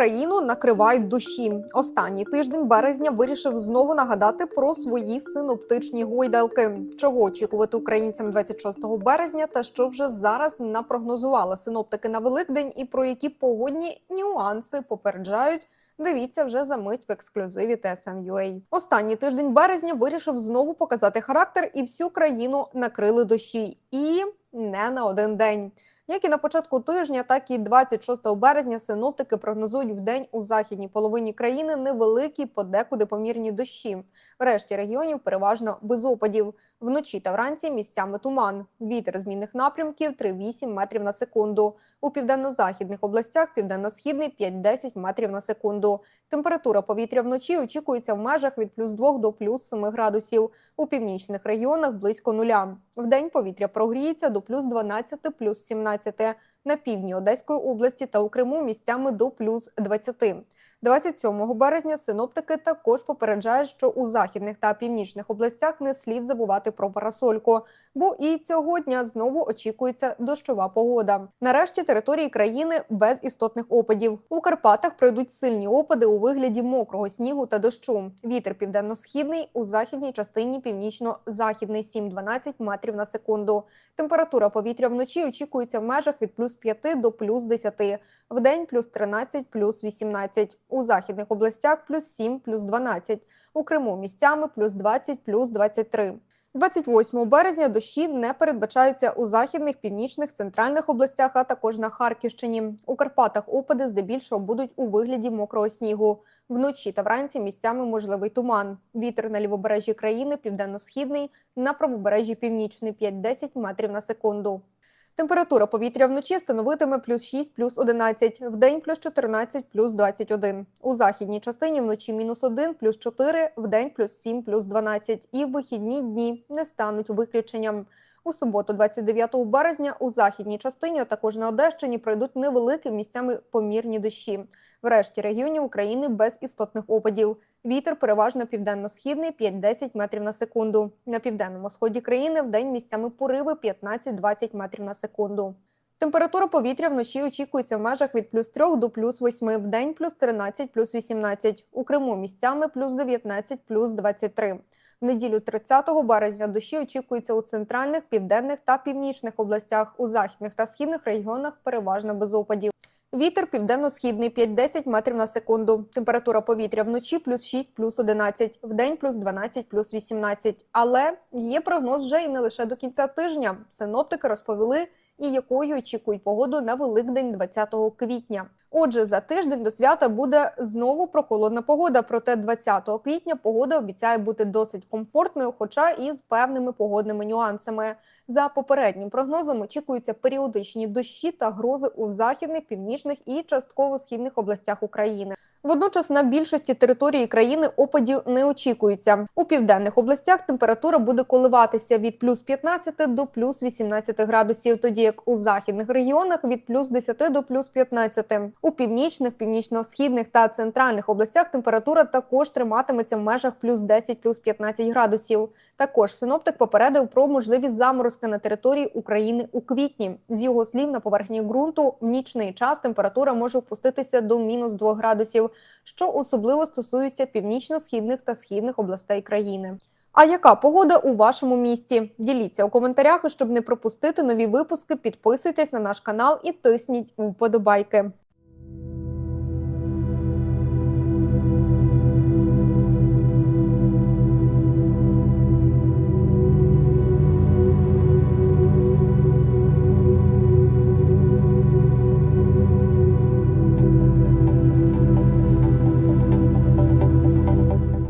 країну накривають дощі. Останній тиждень березня вирішив знову нагадати про свої синоптичні гойдалки. Чого очікувати українцям 26 березня, та що вже зараз напрогнозували синоптики на Великдень, і про які погодні нюанси попереджають. Дивіться вже за мить в ексклюзиві TSN.ua. Останній тиждень березня вирішив знову показати характер, і всю країну накрили дощі. І не на один день. Як і на початку тижня, так і 26 березня синоптики прогнозують в день у західній половині країни невеликі, подекуди помірні дощі. В решті регіонів переважно без опадів. Вночі та вранці місцями туман. Вітер змінних напрямків 3-8 метрів на секунду. У південно-західних областях південно-східний 5-10 метрів на секунду. Температура повітря вночі очікується в межах від плюс 2 до плюс 7 градусів. У північних регіонах близько нуля. Вдень повітря прогріється до плюс 12, плюс 17. На півдні Одеської області та у Криму місцями до плюс 20. 27 березня синоптики також попереджають, що у західних та північних областях не слід забувати про парасольку, бо і цього дня знову очікується дощова погода. Нарешті території країни без істотних опадів. У Карпатах пройдуть сильні опади у вигляді мокрого снігу та дощу. Вітер південно-східний у західній частині північно-західний 7-12 метрів на секунду. Температура повітря вночі очікується в межах від плюс 5 до плюс 10. Вдень плюс 13, плюс 18. У західних областях плюс 7, плюс 12. У Криму місцями плюс 20, плюс 23. 28 березня дощі не передбачаються у західних, північних, центральних областях, а також на Харківщині. У Карпатах опади здебільшого будуть у вигляді мокрого снігу. Вночі та вранці місцями можливий туман. Вітер на лівобережжі країни південно-східний, на правобережжі північний 5-10 метрів на секунду. Температура повітря вночі становитиме плюс 6, плюс 11, день плюс 14, плюс 21. У західній частині вночі мінус 1, плюс 4, день плюс 7, плюс 12. І в вихідні дні не стануть виключенням. У суботу, 29 березня, у західній частині, а також на Одещині, пройдуть невеликі місцями помірні дощі. В решті регіонів України без істотних опадів. Вітер переважно південно-східний 5-10 метрів на секунду. На південному сході країни в день місцями пориви 15-20 метрів на секунду. Температура повітря вночі очікується в межах від плюс 3 до плюс 8, в день плюс 13, плюс 18. У Криму місцями плюс 19, плюс 23. В неділю 30 березня дощі очікуються у центральних, південних та північних областях. У західних та східних регіонах переважно без опадів. Вітер південно-східний 5-10 метрів на секунду. Температура повітря вночі плюс 6, плюс 11, вдень плюс 12, плюс 18. Але є прогноз вже і не лише до кінця тижня. Синоптики розповіли, і якою очікують погоду на Великдень 20 квітня. Отже, за тиждень до свята буде знову прохолодна погода. Проте 20 квітня погода обіцяє бути досить комфортною, хоча і з певними погодними нюансами. За попереднім прогнозом очікуються періодичні дощі та грози у західних, північних і частково східних областях України. Водночас на більшості території країни опадів не очікується. У південних областях температура буде коливатися від плюс 15 до плюс 18 градусів, тоді як у західних регіонах від плюс 10 до плюс 15. У північних, північно-східних та центральних областях температура також триматиметься в межах плюс 10, плюс 15 градусів. Також синоптик попередив про можливі заморозки на території України у квітні. З його слів, на поверхні ґрунту в нічний час температура може опуститися до мінус 2 градусів, що особливо стосується північно-східних та східних областей країни. А яка погода у вашому місті? Діліться у коментарях, щоб не пропустити нові випуски. Підписуйтесь на наш канал і тисніть вподобайки.